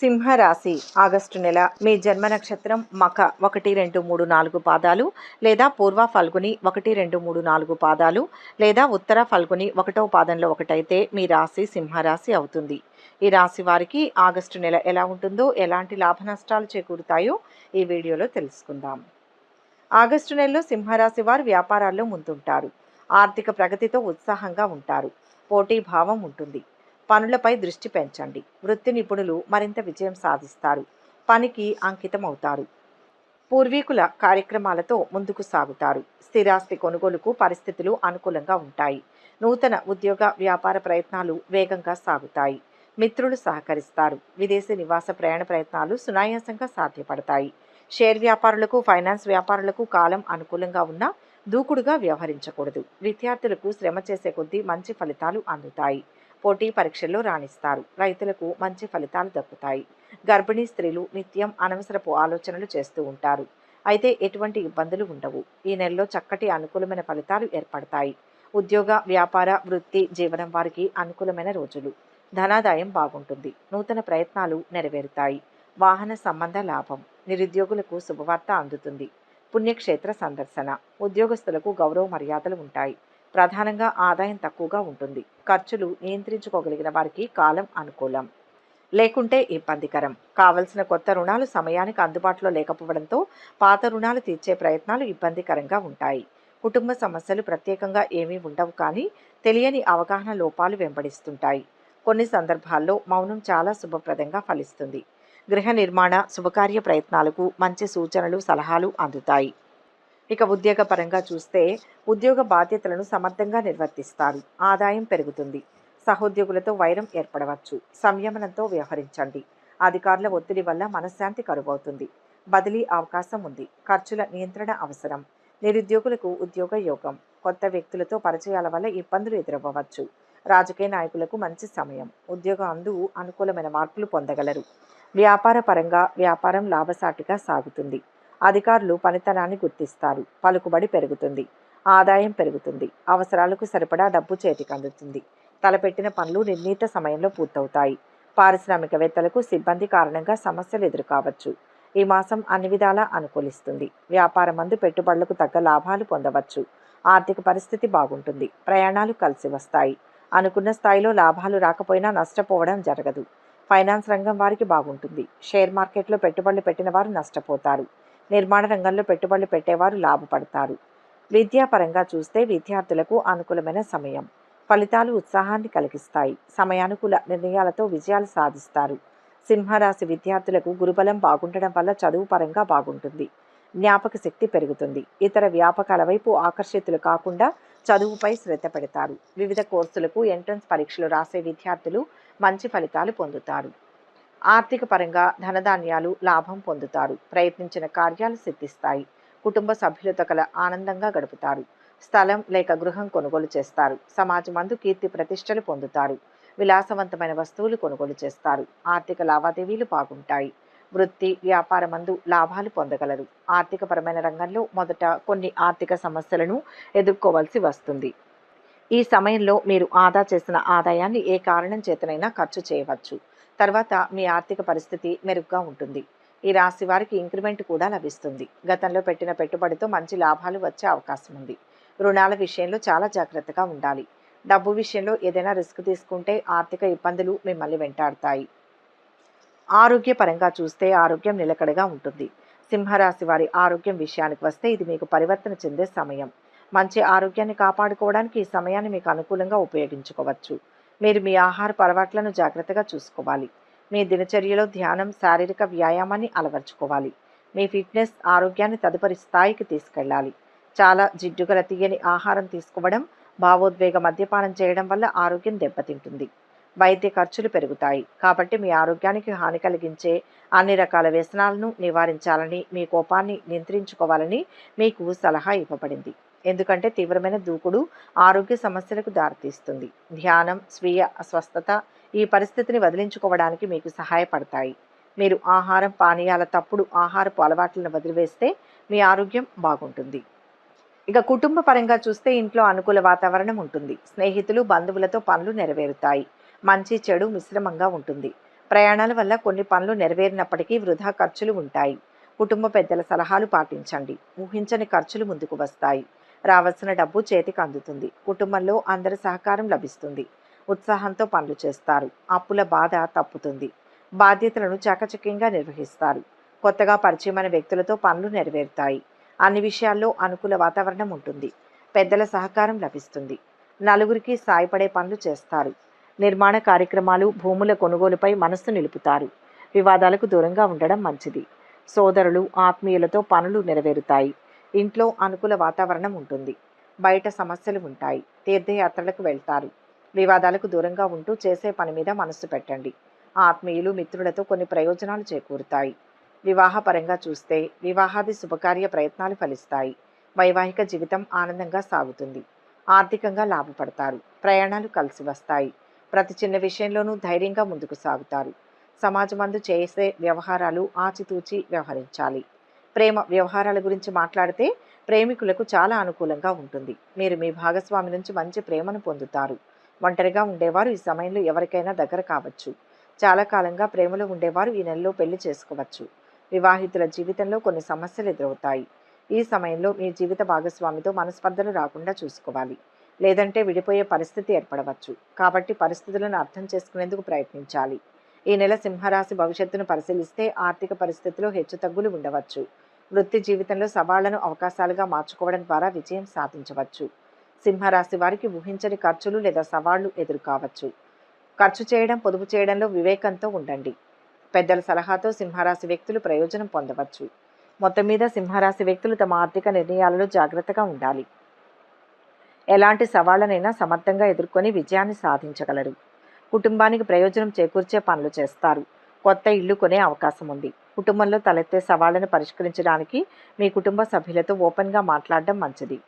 సింహరాశి ఆగస్టు నెల మీ జన్మ నక్షత్రం మక ఒకటి రెండు మూడు నాలుగు పాదాలు లేదా పూర్వ ఫల్గుని ఒకటి రెండు మూడు నాలుగు పాదాలు లేదా ఉత్తర ఫల్గుని ఒకటో పాదంలో ఒకటైతే మీ రాశి సింహరాశి అవుతుంది. ఈ రాశి వారికి ఆగస్టు నెల ఎలా ఉంటుందో ఎలాంటి లాభ నష్టాలు చేకూరుతాయో ఈ వీడియోలో తెలుసుకుందాం. ఆగస్టు నెలలో సింహరాశి వారు వ్యాపారాల్లో ముందుంటారు. ఆర్థిక ప్రగతితో ఉత్సాహంగా ఉంటారు. పోటీ భావం ఉంటుంది. పనులపై దృష్టి పెంచండి. వృత్తి నిపుణులు మరింత విజయం సాధిస్తారు. పనికి అంకితం అవుతారు పూర్వీకుల కార్యక్రమాలతో ముందుకు సాగుతారు. స్థిరాస్తి కొనుగోలుకు పరిస్థితులు అనుకూలంగా ఉంటాయి. నూతన ఉద్యోగ వ్యాపార ప్రయత్నాలు వేగంగా సాగుతాయి. మిత్రులు సహకరిస్తారు. విదేశీ నివాస ప్రయాణ ప్రయత్నాలు సునాయాసంగా సాధ్యపడతాయి. షేర్ వ్యాపారులకు ఫైనాన్స్ వ్యాపారులకు కాలం అనుకూలంగా ఉన్నా దూకుడుగా వ్యవహరించకూడదు. విద్యార్థులకు శ్రమ చేసే కొద్దీ మంచి ఫలితాలు అందుతాయి. పోటీ పరీక్షల్లో రాణిస్తారు. రైతులకు మంచి ఫలితాలు దక్కుతాయి. గర్భిణీ స్త్రీలు నిత్యం అనవసరపు ఆలోచనలు చేస్తూ ఉంటారు. అయితే ఎటువంటి ఇబ్బందులు ఉండవు. ఈ నెలలో చక్కటి అనుకూలమైన ఫలితాలు ఏర్పడతాయి. ఉద్యోగ వ్యాపార వృత్తి జీవనం వారికి అనుకూలమైన రోజులు. ధనాదాయం బాగుంటుంది. నూతన ప్రయత్నాలు నెరవేరుతాయి. వాహన సంబంధ లాభం నిరుద్యోగులకు శుభవార్త అందుతుంది. పుణ్యక్షేత్ర సందర్శన ఉద్యోగస్తులకు గౌరవ మర్యాదలు ఉంటాయి. ప్రధానంగా ఆదాయం తక్కువగా ఉంటుంది. ఖర్చులు నియంత్రించుకోగలిగిన వారికి కాలం అనుకూలం. లేకుంటే ఇబ్బందికరం. కావలసిన కొత్త రుణాలు సమయానికి అందుబాటులో లేకపోవడంతో పాత రుణాలు తీర్చే ప్రయత్నాలు ఇబ్బందికరంగా ఉంటాయి. కుటుంబ సమస్యలు ప్రత్యేకంగా ఏమీ ఉండవు కానీ తెలియని అవగాహన లోపాలు వెంబడిస్తుంటాయి. కొన్ని సందర్భాల్లో మౌనం చాలా శుభప్రదంగా ఫలిస్తుంది. గృహ నిర్మాణ శుభకార్య ప్రయత్నాలకు మంచి సూచనలు సలహాలు అందుతాయి. ఇక ఉద్యోగ పరంగా చూస్తే ఉద్యోగ బాధ్యతలను సమర్థంగా నిర్వర్తిస్తారు. ఆదాయం పెరుగుతుంది. సహోద్యోగులతో వైరం ఏర్పడవచ్చు. సంయమనంతో వ్యవహరించండి. అధికారుల ఒత్తిడి వల్ల మనశ్శాంతి కరువవుతుంది. బదిలీ అవకాశం ఉంది. ఖర్చుల నియంత్రణ అవసరం. నిరుద్యోగులకు ఉద్యోగ యోగం. కొత్త వ్యక్తులతో పరిచయాల వల్ల ఇబ్బందులు ఎదురవ్వవచ్చు. రాజకీయ నాయకులకు మంచి సమయం. ఉద్యోగ అందు అనుకూలమైన మార్పులు పొందగలరు. వ్యాపార పరంగా వ్యాపారం లాభసాటిగా సాగుతుంది. అధికారులు పనితనాన్ని గుర్తిస్తారు. పలుకుబడి పెరుగుతుంది. ఆదాయం పెరుగుతుంది. అవసరాలకు సరిపడా డబ్బు చేతికి అందుతుంది. తలపెట్టిన పనులు నిర్ణీత సమయంలో పూర్తవుతాయి. పారిశ్రామికవేత్తలకు సిబ్బంది కారణంగా సమస్యలు ఎదురుకావచ్చు. ఈ మాసం అన్ని విధాలా అనుకూలిస్తుంది. వ్యాపారమందు పెట్టుబడులకు తగ్గ లాభాలు పొందవచ్చు. ఆర్థిక పరిస్థితి బాగుంటుంది. ప్రయాణాలు కలిసి వస్తాయి. అనుకున్న స్థాయిలో లాభాలు రాకపోయినా నష్టపోవడం జరగదు. ఫైనాన్స్ రంగం వారికి బాగుంటుంది. షేర్ మార్కెట్లో పెట్టుబడులు పెట్టిన వారు నష్టపోతారు. నిర్మాణ రంగంలో పెట్టుబడులు పెట్టేవారు లాభపడతారు. విద్యాపరంగా చూస్తే విద్యార్థులకు అనుకూలమైన సమయం. ఫలితాలు ఉత్సాహాన్ని కలిగిస్తాయి. సమయానుకూల నిర్ణయాలతో విజయాలు సాధిస్తారు. సింహరాశి విద్యార్థులకు గురుబలం బాగుండడం వల్ల చదువు పరంగా బాగుంటుంది. జ్ఞాపక శక్తి పెరుగుతుంది. ఇతర వ్యాపకాల వైపు ఆకర్షితులు కాకుండా చదువుపై శ్రద్ధ పెడతారు. వివిధ కోర్సులకు ఎంట్రన్స్ పరీక్షలు రాసే విద్యార్థులు మంచి ఫలితాలు పొందుతారు. ఆర్థిక పరంగా ధనధాన్యాలు లాభం పొందుతారు. ప్రయత్నించిన కార్యాలు సిద్ధిస్తాయి. కుటుంబ సభ్యులతో కల ఆనందంగా గడుపుతారు. స్థలం లేక గృహం కొనుగోలు చేస్తారు. సమాజమందు కీర్తి ప్రతిష్టలు పొందుతారు. విలాసవంతమైన వస్తువులు కొనుగోలు చేస్తారు. ఆర్థిక లావాదేవీలు బాగుంటాయి. వృత్తి వ్యాపారమందు లాభాలు పొందగలరు. ఆర్థికపరమైన రంగంలో మొదట కొన్ని ఆర్థిక సమస్యలను ఎదుర్కోవాల్సి వస్తుంది. ఈ సమయంలో మీరు ఆదా చేసిన ఆదాయాన్ని ఏ కారణం చేతనైనా ఖర్చు చేయవచ్చు. తర్వాత మీ ఆర్థిక పరిస్థితి మెరుగ్గా ఉంటుంది. ఈ రాశి వారికి ఇంక్రిమెంట్ కూడా లభిస్తుంది. గతంలో పెట్టిన పెట్టుబడితో మంచి లాభాలు వచ్చే అవకాశం ఉంది. రుణాల విషయంలో చాలా జాగ్రత్తగా ఉండాలి. డబ్బు విషయంలో ఏదైనా రిస్క్ తీసుకుంటే ఆర్థిక ఇబ్బందులు మిమ్మల్ని వెంటాడతాయి. ఆరోగ్యపరంగా చూస్తే ఆరోగ్యం నిలకడగా ఉంటుంది. సింహరాశి వారి ఆరోగ్యం విషయానికి వస్తే ఇది మీకు పరివర్తన చెందే సమయం. మంచి ఆరోగ్యాన్ని కాపాడుకోవడానికి ఈ సమయాన్ని మీకు అనుకూలంగా ఉపయోగించుకోవచ్చు. మీరు మీ ఆహార అలవాట్లను జాగ్రత్తగా చూసుకోవాలి. మీ దినచర్యలో ధ్యానం శారీరక వ్యాయామాన్ని అలవర్చుకోవాలి. మీ ఫిట్నెస్ ఆరోగ్యాన్ని తదుపరి స్థాయికి తీసుకెళ్ళాలి. చాలా జిడ్డుగల తీయని ఆహారం తీసుకోవడం భావోద్వేగ మద్యపానం చేయడం వల్ల ఆరోగ్యం దెబ్బతింటుంది. వైద్య ఖర్చులు పెరుగుతాయి. కాబట్టి మీ ఆరోగ్యానికి హాని కలిగించే అన్ని రకాల వ్యసనాలను నివారించాలని మీ కోపాన్ని నియంత్రించుకోవాలని మీకు సలహా ఇవ్వబడింది. ఎందుకంటే తీవ్రమైన దూకుడు ఆరోగ్య సమస్యలకు దారితీస్తుంది. ధ్యానం స్వీయ అస్వస్థత ఈ పరిస్థితిని వదిలించుకోవడానికి మీకు సహాయపడతాయి. మీరు ఆహారం పానీయాల తప్పుడు ఆహారపు అలవాట్లను వదిలివేస్తే మీ ఆరోగ్యం బాగుంటుంది. ఇక కుటుంబ పరంగా చూస్తే ఇంట్లో అనుకూల వాతావరణం ఉంటుంది. స్నేహితులు బంధువులతో పనులు నెరవేరుతాయి. మంచి చెడు మిశ్రమంగా ఉంటుంది. ప్రయాణాల వల్ల కొన్ని పనులు నెరవేరినప్పటికీ వృధా ఖర్చులు ఉంటాయి. కుటుంబ పెద్దల సలహాలు పాటించండి. ఊహించని ఖర్చులు ముందుకు వస్తాయి. రావాల్సిన డబ్బు చేతికి అందుతుంది. కుటుంబంలో అందరి సహకారం లభిస్తుంది. ఉత్సాహంతో పనులు చేస్తారు. అప్పుల బాధ తప్పుతుంది. బాధ్యతలను చకచక్యంగా నిర్వహిస్తారు. కొత్తగా పరిచయమైన వ్యక్తులతో పనులు నెరవేరుతాయి. అన్ని విషయాల్లో అనుకూల వాతావరణం ఉంటుంది. పెద్దల సహకారం లభిస్తుంది. నలుగురికి సాయపడే పనులు చేస్తారు. నిర్మాణ కార్యక్రమాలు భూముల కొనుగోలుపై మనస్సు నిలుపుతారు. వివాదాలకు దూరంగా ఉండడం మంచిది. సోదరులు ఆత్మీయులతో పనులు నెరవేరుతాయి. ఇంట్లో అనుకూల వాతావరణం ఉంటుంది. బయట సమస్యలు ఉంటాయి. తీర్థయాత్రలకు వెళ్తారు. వివాదాలకు దూరంగా ఉంటూ చేసే పని మీద మనస్సు పెట్టండి. ఆత్మీయులు మిత్రులతో కొన్ని ప్రయోజనాలు చేకూరుతాయి. వివాహపరంగా చూస్తే వివాహాది శుభకార్య ప్రయత్నాలు ఫలిస్తాయి. వైవాహిక జీవితం ఆనందంగా సాగుతుంది. ఆర్థికంగా లాభపడతారు. ప్రయాణాలు కలిసి వస్తాయి. ప్రతి చిన్న విషయంలోనూ ధైర్యంగా ముందుకు సాగుతారు. సమాజమందు చేసే వ్యవహారాలు ఆచితూచి వ్యవహరించాలి. ప్రేమ వ్యవహారాల గురించి మాట్లాడితే ప్రేమికులకు చాలా అనుకూలంగా ఉంటుంది. మీరు మీ భాగస్వామి నుంచి మంచి ప్రేమను పొందుతారు. ఒంటరిగా ఉండేవారు ఈ సమయంలో ఎవరికైనా దగ్గర కావచ్చు. చాలా కాలంగా ప్రేమలో ఉండేవారు ఈ నెలలో పెళ్ళి చేసుకోవచ్చు. వివాహితుల జీవితంలో కొన్ని సమస్యలు ఎదురవుతాయి. ఈ సమయంలో మీ జీవిత భాగస్వామితో మనస్పర్ధలు రాకుండా చూసుకోవాలి. లేదంటే విడిపోయే పరిస్థితి ఏర్పడవచ్చు. కాబట్టి పరిస్థితులను అర్థం చేసుకునేందుకు ప్రయత్నించాలి. ఈ నెల సింహరాశి భవిష్యత్తును పరిశీలిస్తే ఆర్థిక పరిస్థితిలో హెచ్చుతగ్గులు ఉండవచ్చు. వృత్తి జీవితంలో సవాళ్ళను అవకాశాలుగా మార్చుకోవడం ద్వారా విజయం సాధించవచ్చు. సింహరాశి వారికి ఊహించని ఖర్చులు లేదా సవాళ్ళు ఎదురు కావచ్చు ఖర్చు చేయడం పొదుపు చేయడంలో వివేకంతో ఉండండి. పెద్దల సలహాతో సింహరాశి వ్యక్తులు ప్రయోజనం పొందవచ్చు. మొత్తం మీద సింహరాశి వ్యక్తులు తమ ఆర్థిక నిర్ణయాలలో జాగ్రత్తగా ఉండాలి. ఎలాంటి సవాళ్ళనైనా సమర్థంగా ఎదుర్కొని విజయాన్ని సాధించగలరు. కుటుంబానికి ప్రయోజనం చేకూర్చే పనులు చేస్తారు. కొత్త ఇల్లు కొనే అవకాశం ఉంది. కుటుంబంలో తలెత్తే సవాళ్ళను పరిష్కరించడానికి మీ కుటుంబ సభ్యులతో ఓపెన్గా మాట్లాడడం మంచిది.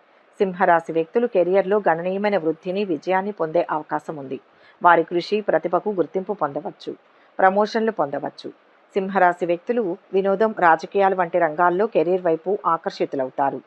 సింహరాశి వ్యక్తులు కెరియర్లో గణనీయమైన వృద్ధిని విజయాన్ని పొందే అవకాశం ఉంది. వారి కృషి ప్రతిభకు గుర్తింపు పొందవచ్చు. ప్రమోషన్లు పొందవచ్చు. సింహరాశి వ్యక్తులు వినోదం రాజకీయాలు వంటి రంగాల్లో కెరీర్ వైపు ఆకర్షితులవుతారు.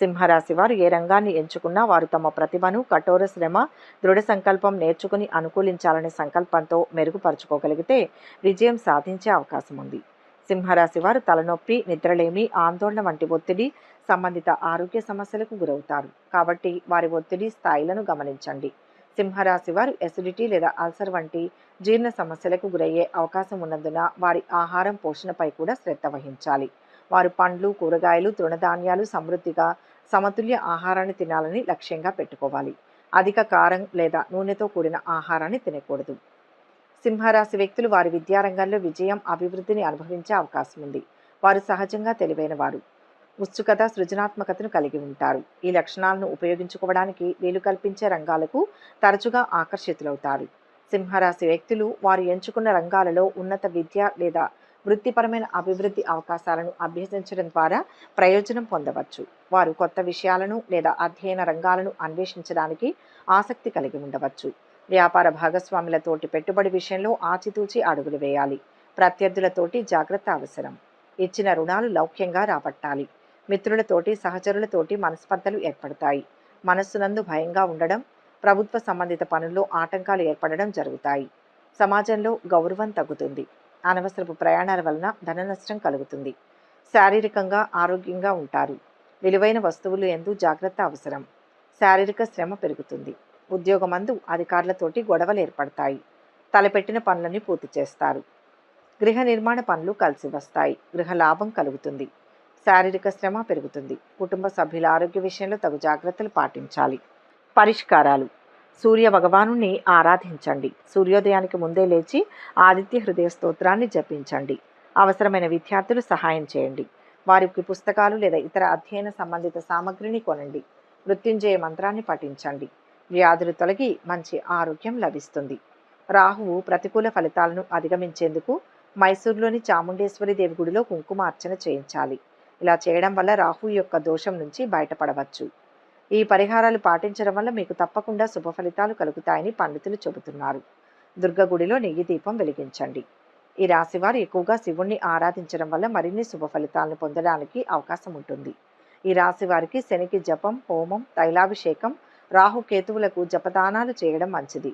సింహరాశి వారు ఏ రంగాన్ని ఎంచుకున్నా వారు తమ ప్రతిభను కఠోర శ్రమ దృఢ సంకల్పం నేర్చుకుని అనుకూలించాలనే సంకల్పంతో మెరుగుపరుచుకోగలిగితే విజయం సాధించే అవకాశం ఉంది. సింహరాశి వారు తలనొప్పి నిద్రలేమి ఆందోళన వంటి ఒత్తిడి సంబంధిత ఆరోగ్య సమస్యలకు గురవుతారు. కాబట్టి వారి ఒత్తిడి స్థాయిలను గమనించండి. సింహరాశి వారు ఎసిడిటీ లేదా అల్సర్ వంటి జీర్ణ సమస్యలకు గురయ్యే అవకాశం ఉన్నందున వారి ఆహారం పోషణపై కూడా శ్రద్ధ వహించాలి. వారు పండ్లు కూరగాయలు తృణధాన్యాలు సమృద్ధిగా సమతుల్య ఆహారాన్ని తినాలని లక్ష్యంగా పెట్టుకోవాలి. అధిక కారం లేదా నూనెతో కూడిన ఆహారాన్ని తినకూడదు. సింహరాశి వ్యక్తులు వారి విద్యారంగంలో విజయం అభివృద్ధిని అనుభవించే అవకాశం ఉంది. వారు సహజంగా తెలివైన వారు. ఉత్సుకత సృజనాత్మకతను కలిగి ఉంటారు. ఈ లక్షణాలను ఉపయోగించుకోవడానికి వీలు కల్పించే రంగాలకు తరచుగా ఆకర్షితులవుతారు. సింహరాశి వ్యక్తులు వారు ఎంచుకున్న రంగాలలో ఉన్నత విద్య లేదా వృత్తిపరమైన అభివృద్ధి అవకాశాలను అభ్యసించడం ద్వారా ప్రయోజనం పొందవచ్చు. వారు కొత్త విషయాలను లేదా అధ్యయన రంగాలను అన్వేషించడానికి ఆసక్తి కలిగి ఉండవచ్చు. వ్యాపార భాగస్వాములతోటి పెట్టుబడి విషయంలో ఆచితూచి అడుగులు వేయాలి. ప్రత్యర్థులతోటి జాగ్రత్త అవసరం. ఇచ్చిన రుణాలు లౌక్యంగా రాబట్టాలి. మిత్రులతోటి సహచరులతోటి మనస్పర్ధలు ఏర్పడతాయి. మనస్సునందు భయంగా ఉండడం ప్రభుత్వ సంబంధిత పనుల్లో ఆటంకాలు ఏర్పడడం జరుగుతాయి. సమాజంలో గౌరవం తగ్గుతుంది. అనవసరపు ప్రయాణాల వలన ధన నష్టం కలుగుతుంది. శారీరకంగా ఆరోగ్యంగా ఉంటారు. విలువైన వస్తువులు ఎందు జాగ్రత్త అవసరం. శారీరక శ్రమ పెరుగుతుంది. ఉద్యోగమందు అధికారులతోటి గొడవలు ఏర్పడతాయి. తలపెట్టిన పనులని పూర్తి చేస్తారు. గృహ నిర్మాణ పనులు కలిసి వస్తాయి. గృహ లాభం కలుగుతుంది. శారీరక శ్రమ పెరుగుతుంది. కుటుంబ సభ్యుల ఆరోగ్య విషయంలో తగు జాగ్రత్తలు పాటించాలి. పరిష్కారాలు. సూర్య భగవాను ఆరాధించండి. సూర్యోదయానికి ముందే లేచి ఆదిత్య హృదయ స్తోత్రాన్ని జపించండి. అవసరమైన విద్యార్థులు సహాయం చేయండి. వారికి పుస్తకాలు లేదా ఇతర అధ్యయన సంబంధిత సామగ్రిని కొనండి. మృత్యుంజయ మంత్రాన్ని పఠించండి. వ్యాధులు తొలగి మంచి ఆరోగ్యం లభిస్తుంది. రాహువు ప్రతికూల ఫలితాలను అధిగమించేందుకు మైసూరులోని చాముండేశ్వరి దేవి గుడిలో కుంకుమ అర్చన చేయించాలి. ఇలా చేయడం వల్ల రాహు యొక్క దోషం నుంచి బయటపడవచ్చు. ఈ పరిహారాలు పాటించడం వల్ల మీకు తప్పకుండా శుభ ఫలితాలు కలుగుతాయని పండితులు చెబుతున్నారు. దుర్గ గుడిలో నెయ్యి దీపం వెలిగించండి. ఈ రాశివారు ఎక్కువగా శివుణ్ణి ఆరాధించడం వల్ల మరిన్ని శుభ ఫలితాలను పొందడానికి అవకాశం ఉంటుంది. ఈ రాశి వారికి శనికి జపం హోమం తైలాభిషేకం రాహు కేతువులకు జపదానాలు చేయడం మంచిది.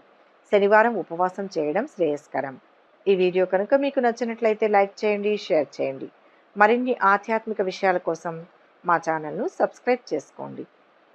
శనివారం ఉపవాసం చేయడం శ్రేయస్కరం. ఈ వీడియో కనుక మీకు నచ్చినట్లయితే లైక్ చేయండి షేర్ చేయండి. మరిన్ని ఆధ్యాత్మిక విషయాల కోసం మా ఛానల్ను సబ్స్క్రైబ్ చేసుకోండి.